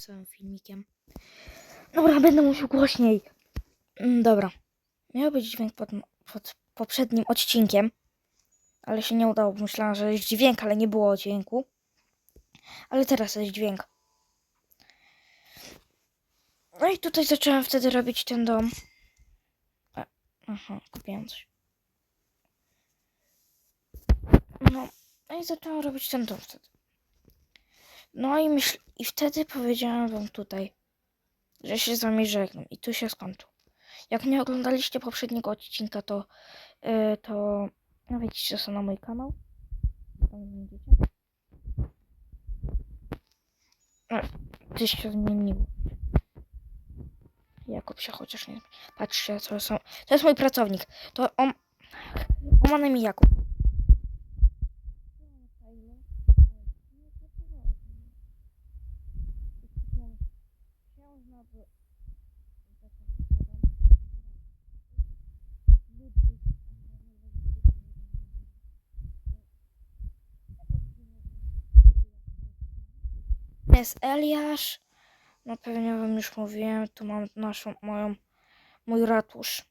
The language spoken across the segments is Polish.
całym filmikiem. Dobra, będę mówił głośniej. Mm, Dobra. Miał być dźwięk pod, pod poprzednim odcinkiem, ale się nie udało. Myślałam, że jest dźwięk, ale nie było dźwięku. Ale teraz jest dźwięk. No i tutaj zacząłem wtedy robić ten dom. A, aha, kupiłam coś. No, no i zacząłem robić ten dom wtedy. No i myśl, i wtedy powiedziałem wam tutaj, że się z wami żegnam i tu się skończył. Jak nie oglądaliście poprzedniego odcinka, to yy, to nawiedźcie się na mój kanał. Coś się zmieniło. Jakub się chociaż nie... Patrzcie, to są... To jest mój pracownik. To on... On ma na imię Jakub. Jest Eliasz. No pewnie wam już mówiłem. Tu mam naszą, moją, mój ratusz.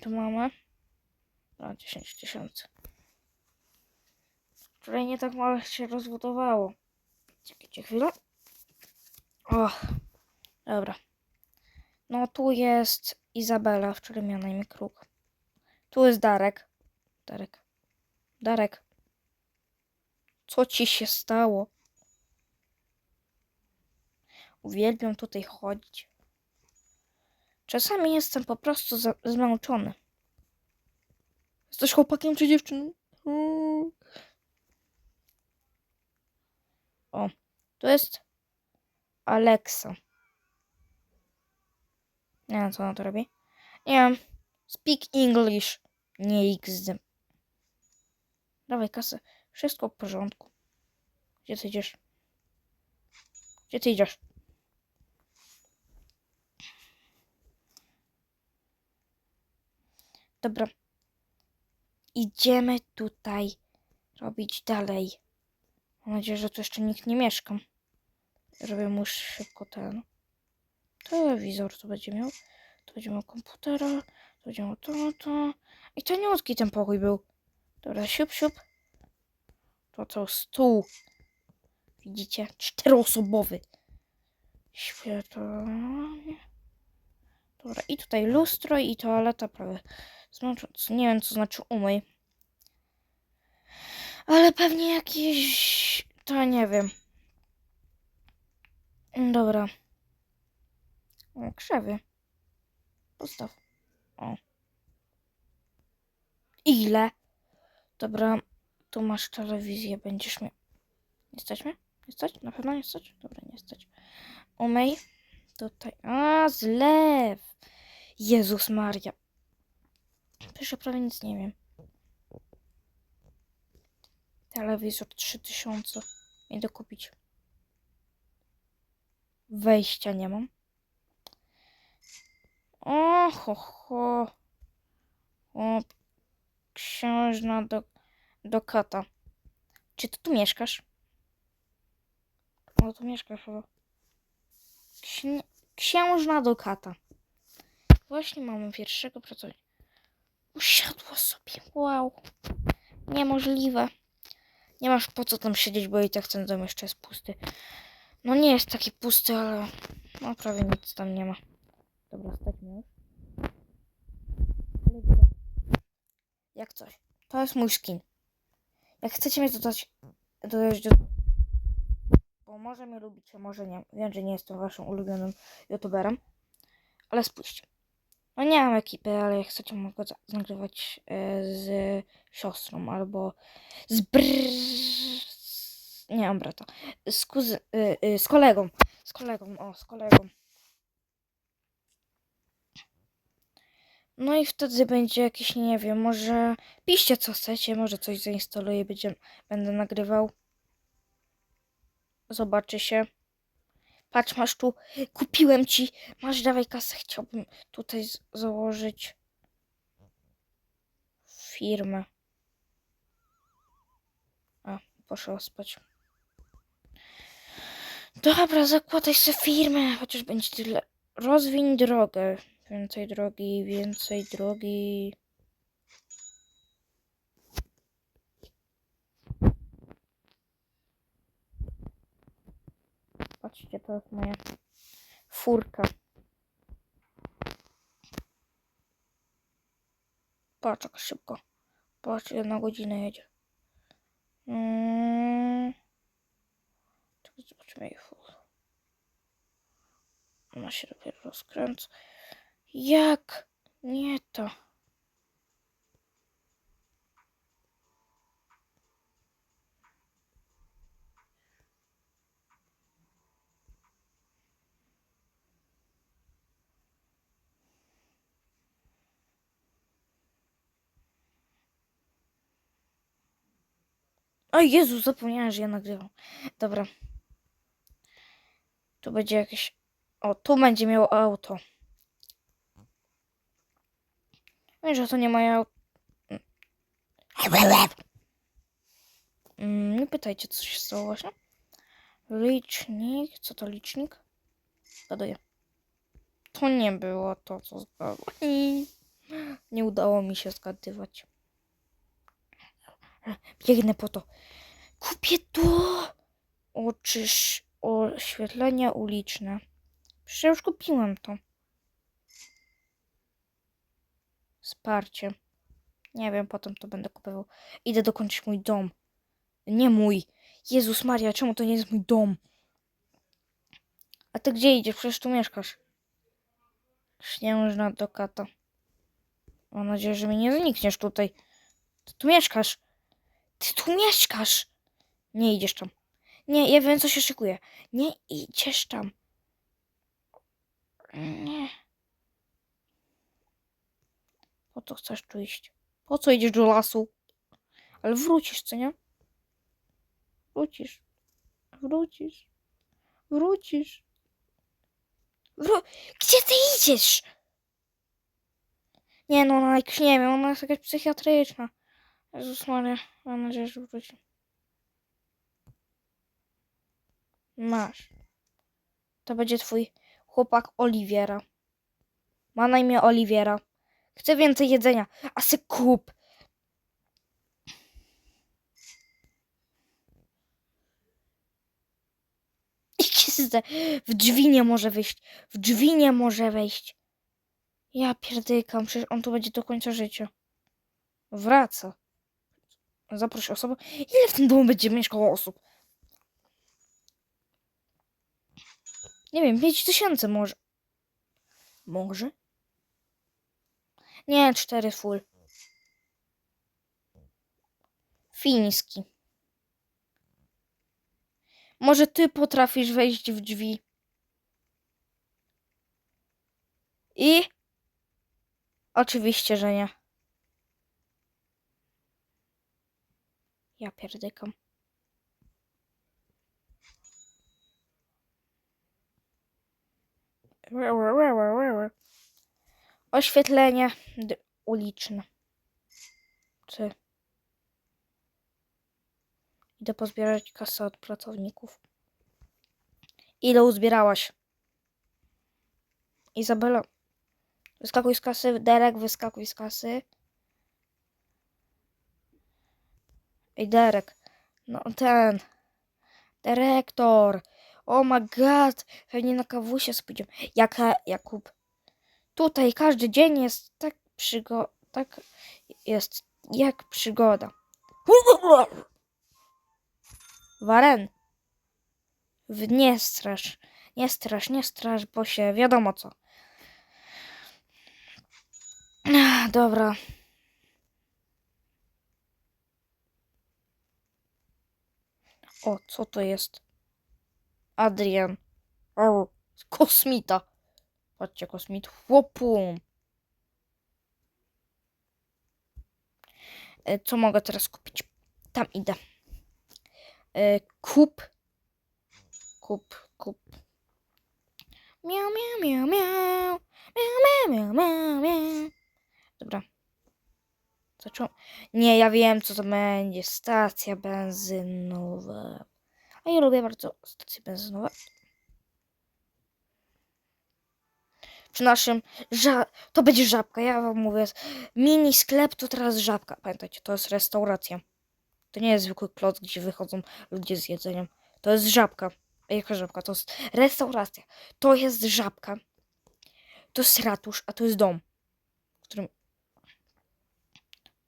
Tu mamy. No, 10 tysięcy. Wczoraj nie tak mało się rozbudowało. Czekajcie chwilę. O, dobra. No tu jest Izabela, wczoraj miała na imię Kruk. Tu jest Darek. Darek. Darek. Co ci się stało? Uwielbiam tutaj chodzić. Czasami jestem po prostu zmęczony. Jesteś chłopakiem czy dziewczyną? O, tu jest Alexa. Nie wiem, co ona to robi. Nie wiem. Speak English. Nie XD. Dawaj kasę. Wszystko w porządku. Gdzie ty idziesz? Gdzie ty idziesz? Dobra. Idziemy tutaj robić dalej. Mam nadzieję, że tu jeszcze nikt nie mieszka. Robię mu szybko ten telewizor, to będzie miał. To będzie miał komputera. To będzie miał to, to. I to niutki ten pokój był. Dobra, siup, siup. To co, stół. Widzicie? Czteroosobowy. Świetnie. Dobra, i tutaj lustro i toaleta prawie. Znacząc, nie wiem co znaczy umyj. Ale pewnie jakieś... To nie wiem. Dobra. O, krzewy. Postaw. O. Ile? Dobra, tu masz telewizję, będziesz miał. Nie stać mnie? Nie stać? Na pewno nie stać? Dobra, nie stać. Umyj. Tutaj. A, zlew. Jezus Maria. Przecież ja prawie nic nie wiem. Telewizor 3000. Idę kupić. Wejścia nie mam. O, ho, ho. O, księżna do, do kata. Czy ty tu mieszkasz? O, tu mieszkasz chyba. Księ, księżna do kata. Właśnie mamy pierwszego pracownika. Usiadła sobie. Wow. Niemożliwe. Nie masz po co tam siedzieć, bo i tak ten dom jeszcze jest pusty. No nie jest taki pusty, ale no prawie nic tam nie ma. Dobra, stać mnie już. Jak coś. To jest mój skin. Jak chcecie mnie dodać, dodać do... Bo może mnie lubicie, może nie. Wiem, że nie jestem waszym ulubionym youtuberem. Ale spójrzcie. No nie mam ekipy, ale jak chcecie mogę nagrywać e, z siostrą albo z br... Nie mam brata. Y, y, z kolegą. Z kolegą, o, z kolegą. No i wtedy będzie jakiś, nie wiem, może piszcie co chcecie, może coś zainstaluję, będzie, będę nagrywał. Zobaczy się. Patrz, masz tu, kupiłem ci, masz dawaj kasę, chciałbym tutaj założyć firmę. A, poszła spać. Dobra, zakładaj sobie firmę, chociaż będzie tyle. Rozwiń drogę. Więcej drogi, więcej drogi. Patrzcie, to jest moja furka. Patrz, jak szybko. Patrz, jedna godzina jedzie. Mm. Czekaj, jej. Ona się dopiero rozkręca. Jak? Nie to. O Jezu, zapomniałem, że ja nagrywam. Dobra. Tu będzie jakieś... O, tu będzie miało auto. Wiem, że to nie moje auto. Mm, Nie pytajcie, co się stało właśnie. Licznik. Co to licznik? Zgaduję. To nie było to, co zgadłem. Nie udało mi się zgadywać. Biegnę po to. Kupię to. Oczysz oświetlenia uliczne. Przecież już kupiłem to. Wsparcie. Nie wiem, potem to będę kupował. Idę dokończyć mój dom. Nie mój. Jezus Maria, czemu to nie jest mój dom? A ty gdzie idziesz? Przecież tu mieszkasz. Śnieżna do kata. Mam nadzieję, że mi nie znikniesz tutaj. Ty tu mieszkasz. Ty tu mieszkasz. Nie idziesz tam. Nie, ja wiem, co się szykuje. Nie idziesz tam. Nie. Po co chcesz tu iść? Po co idziesz do lasu? Ale wrócisz, co nie? Wrócisz. Wrócisz. Wrócisz. Wró... Gdzie ty idziesz? Nie no, ona nie wiem, ona jest jakaś psychiatryczna. Jezus Maria, mam nadzieję, że wróci. Masz. To będzie twój chłopak Oliwiera. Ma na imię Oliwiera. Chce więcej jedzenia, a se kup. W drzwi nie może wyjść. W drzwi nie może wejść. Ja pierdykam, przecież on tu będzie do końca życia. Wraca. Zaproś osobę. Ile w tym domu będzie mieszkało osób? Nie wiem, 5 tysięcy może. Może? Nie, 4 full. Fiński. Może ty potrafisz wejść w drzwi? I? Oczywiście, że nie. Ja pierdykam. Oświetlenie uliczne. Czy idę pozbierać kasę od pracowników. Ile uzbierałaś? Izabela, wyskakuj z kasy. Derek, wyskakuj z kasy. Ej, Derek. No ten. Dyrektor. Oh my god. Pewnie na kawusie spójdziemy. Jaka, Jakub. Tutaj każdy dzień jest tak przygo... Tak jest jak przygoda. Waren. W nie strasz. Nie strasz, nie strasz, bo się wiadomo co. Dobra. O, co to jest? Adrian. O, kosmita. Patrzcie, kosmit. Chłopum. E, Co mogę teraz kupić? Tam idę. E, Kup. Kup, kup. Miau, miau, miau, miau. Miau, miau, miau, miau, miau. Zacząłem. Nie, ja wiem, co to będzie. Stacja benzynowa. A ja lubię bardzo stacje benzynowe. Przy naszym, ża- to będzie żabka, ja wam mówię, mini sklep to teraz żabka. Pamiętajcie, to jest restauracja. To nie jest zwykły klot, gdzie wychodzą ludzie z jedzeniem. To jest żabka. Jaka żabka? To jest restauracja. To jest żabka. To jest ratusz, a to jest dom. W którym...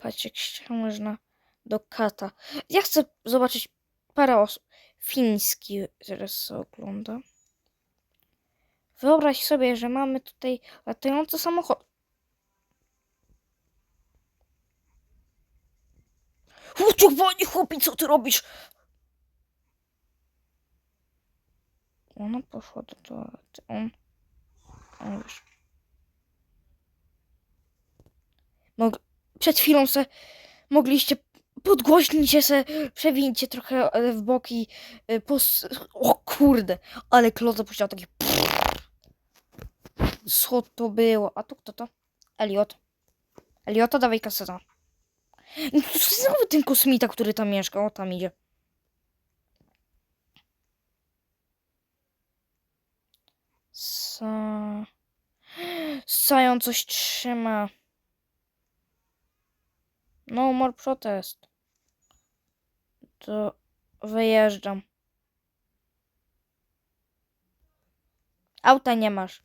Patrzcie, jak się można do kata. Ja chcę zobaczyć parę osób. Fiński teraz ogląda. Wyobraź sobie, że mamy tutaj latający samochód. Uciekwanie, chłopi, co ty robisz? Ona poszła do toalety. On. On już. Mog... Przed chwilą se mogliście podgłośnić się se, przewincie trochę e, w boki. e, Pos... O kurde, ale Klot puścił taki. Co to było? A tu kto to? Eliot. Eliota, dawaj kaseta. No znowu ten kosmita, który tam mieszka. O, tam idzie. Sa... Sajon coś trzyma. No more protest. To wyjeżdżam. Auta nie masz.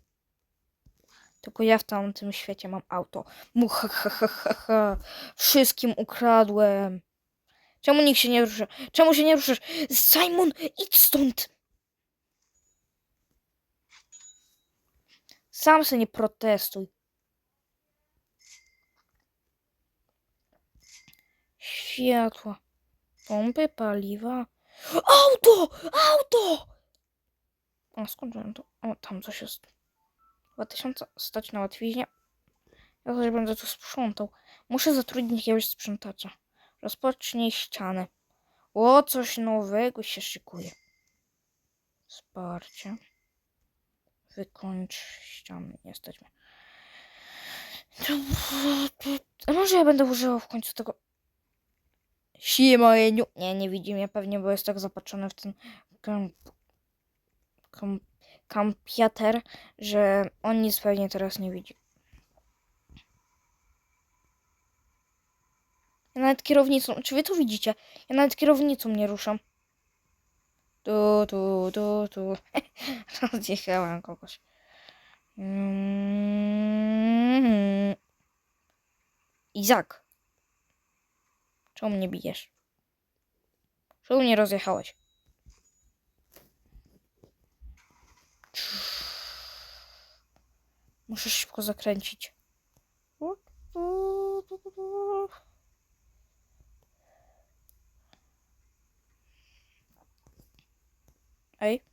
Tylko ja w tamtym świecie mam auto. Muhahaha. Wszystkim ukradłem. Czemu nikt się nie rusza? Czemu się nie ruszasz? Simon, idź stąd! Sam se nie protestuj. Światła. Pompy paliwa. Auto! Auto! A skąd to? O, tam coś jest. 2000 stać na łatwiźnie. Ja coś będę tu sprzątał. Muszę zatrudnić jakiegoś sprzątacza. Rozpocznij ścianę. O, coś nowego się szykuje. Wsparcie. Wykończ ścianę. Nie stać może ja będę używał w końcu tego... Siema, Eniu. Nie, nie widzi mnie pewnie, bo jest tak zapatrzony w ten kamp... Kamp... Kampiater, że on nic pewnie teraz nie widzi. Ja nawet kierownicą... Czy wy to widzicie? Ja nawet kierownicą nie ruszam. Tu, tu, tu, tu. Rozjechałem kogoś. Mm. Izak. Czemu mnie bijesz? Czemu mnie rozjechałeś? Muszę szybko zakręcić. Ej.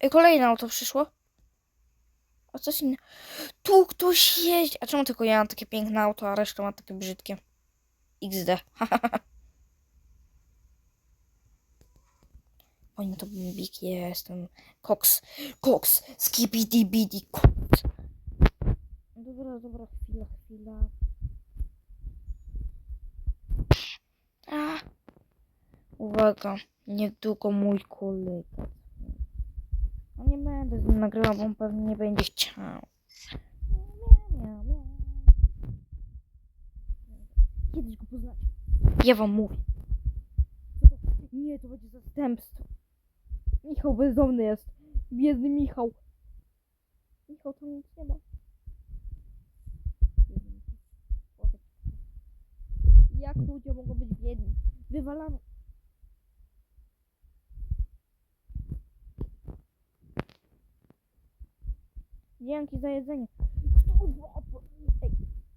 Ej, kolejne auto przyszło. A coś inne. Tu ktoś jeździ. A czemu tylko ja mam takie piękne auto, a reszta ma takie brzydkie? XD. Oni to big jestem. Cox. Cox. Skibidi bidi Cox. Dobra, dobra, chwila, chwila. A. Uwaga, niedługo mój kolega. No nie będę z nim nagrywał, bo on pewnie nie będzie chciał. Miau, miau, miau. Kiedyś go poznacie. Ja wam mówię. To? Nie, to będzie zastępstwo. Michał bezdomny jest. Biedny Michał. Michał tam nic nie ma. Jak ludzie mogą być biedni? Wywalamy. Dzięki za jedzenie. Kto, Ej,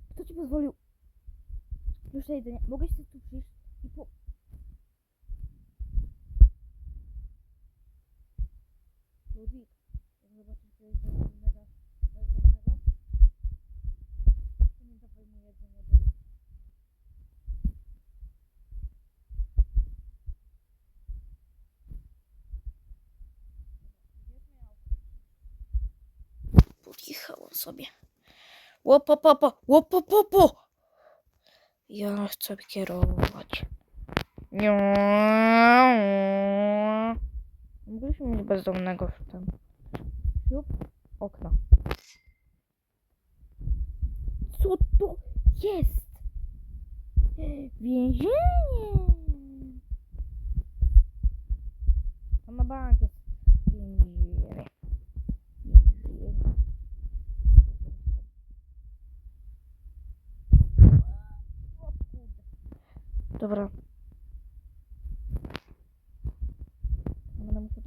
kto ci pozwolił? Już jedzenie. Mogę się tu przyjść i po... Ludwik, jak zobaczysz, że jest to nie dawaj mu. Podjechałam sobie. Łopopopo, łopopopo! Ja chcę kierować. Mogliśmy mieć bezdomnego w tym. Siup, okno. Co to jest? Więzienie! To na bank jest. Więzienie. O kurde. Dobra. Będę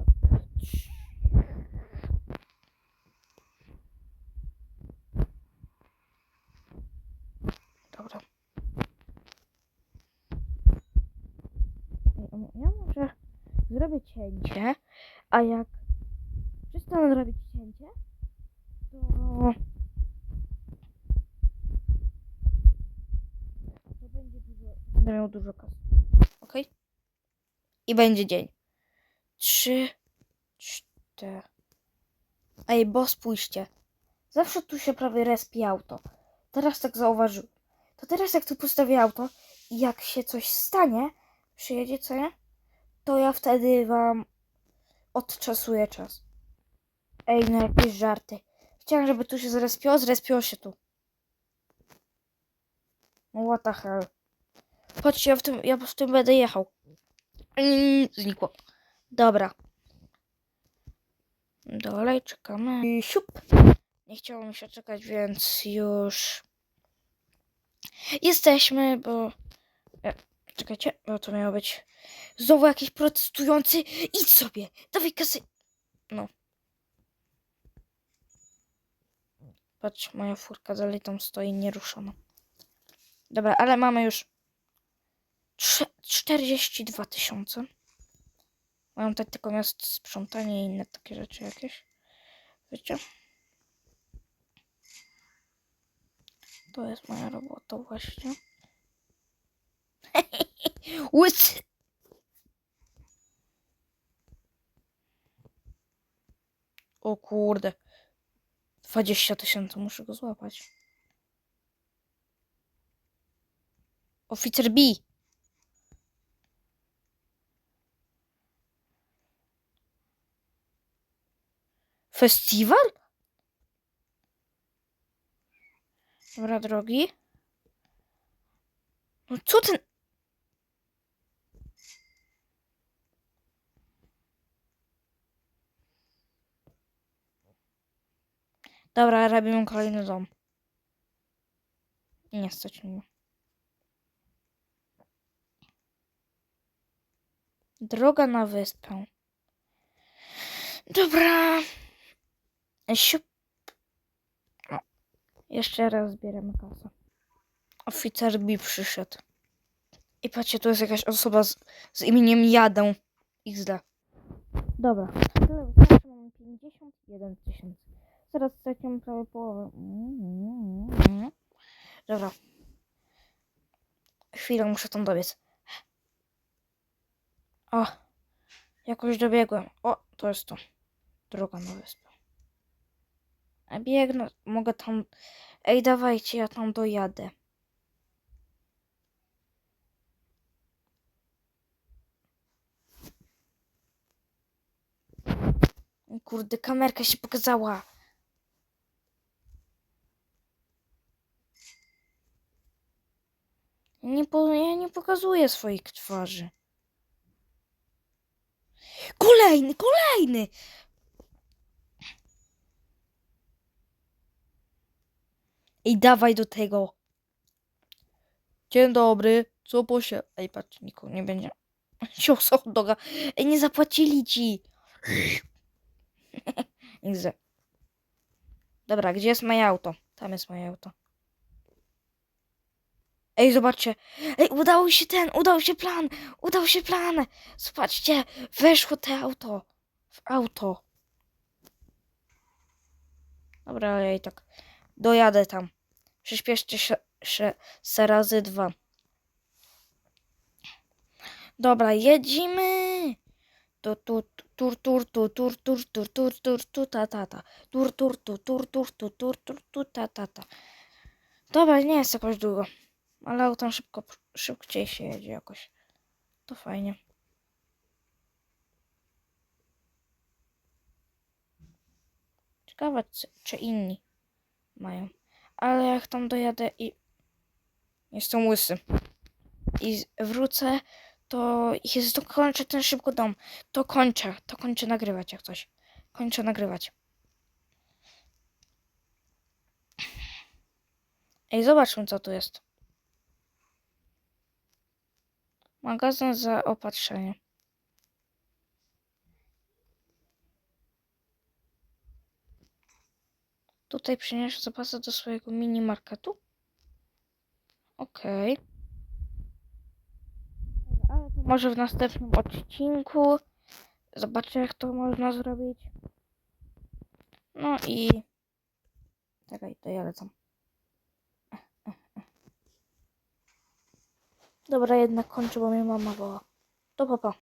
Ja może zrobię cięcie, a jak przestanę robić cięcie. To będzie dużo... Będę miał dużo kasy. Okej? I będzie dzień. Trzy, cztery. Ej, bo spójrzcie. Zawsze tu się prawie respi auto. Teraz tak zauważyłem. To teraz jak tu postawię auto i jak się coś stanie, przyjedzie, co nie? To ja wtedy wam odczasuję czas. Ej, no jakieś żarty. Chciałem, żeby tu się zrespiło, zrespiło się tu. No what the hell. Chodźcie, ja w tym, ja w tym będę jechał. Mm, Znikło. Dobra. Dalej czekamy. I siup. Nie chciało mi się czekać, więc już jesteśmy, bo... E, czekajcie, bo to miało być... Znowu jakiś protestujący. Idź sobie, dawaj kasy. No. Patrz, moja furka dalej tam stoi nieruszona. Dobra, ale mamy już 42 tysiące. Mam tak tylko miast sprzątanie i inne takie rzeczy jakieś. Wiecie? To jest moja robota właśnie. Łysy! O kurde. 20 tysięcy, muszę go złapać. Oficer B. Festiwal? Dobra, drogi. No co ten... Dobra, robimy kolejny dom. Nie stać mnie. Droga na wyspę. Dobra. Siup. Jeszcze raz zbieramy kasę. Oficer B przyszedł. I patrzcie, tu jest jakaś osoba z, z imieniem Jadę. XD. Dobra. Tyle wystarczy, mamy 51 tysięcy. Teraz straciłem prawie połowę. Dobra. Chwilę, muszę tam dobiec. O, jakoś dobiegłem. O, to jest to. Droga na wyspę. Biegnę, mogę tam... Ej, dawajcie, ja tam dojadę. Kurde, kamerka się pokazała. Nie po, ja nie pokazuję swoich twarzy. Kolejny, kolejny! Ej, dawaj do tego. Dzień dobry, co posie... Ej, patrz, nikogo nie będzie. Cios hot doga. Ej, nie zapłacili ci. XD. Dobra, gdzie jest moje auto? Tam jest moje auto. Ej, zobaczcie. Ej, udało się ten, udał się plan. Udał się plan. Zobaczcie, weszło te auto. W auto. Dobra, ale ja i tak dojadę tam. Przyspieszcie się, razy dwa. Dobra, jedziemy. Tu, tu, tur, tur, tu, tur, tur, tur, tur, tur, tu, ta, ta, ta. Tur, tur, tu, tur, tur, tu, tur, tur, tu, ta, ta, ta. Dobra, nie jest jakoś długo. Ale autem szybko, szybciej się jedzie jakoś. To fajnie. Ciekawe, czy inni mają. Ale jak tam dojadę i jestem łysy i wrócę, to jest dokończę ten szybko dom. To kończę, to kończę nagrywać jak coś. Kończę nagrywać. Ej, zobaczmy co tu jest. Magazyn zaopatrzenie. Tutaj przyniesiesz zapasy do swojego mini marketu. Okej. To może w następnym odcinku. Zobaczę jak to można zrobić. No i... Czekaj, to ja lecę. Dobra, jednak kończę, bo mnie mama woła. To papa.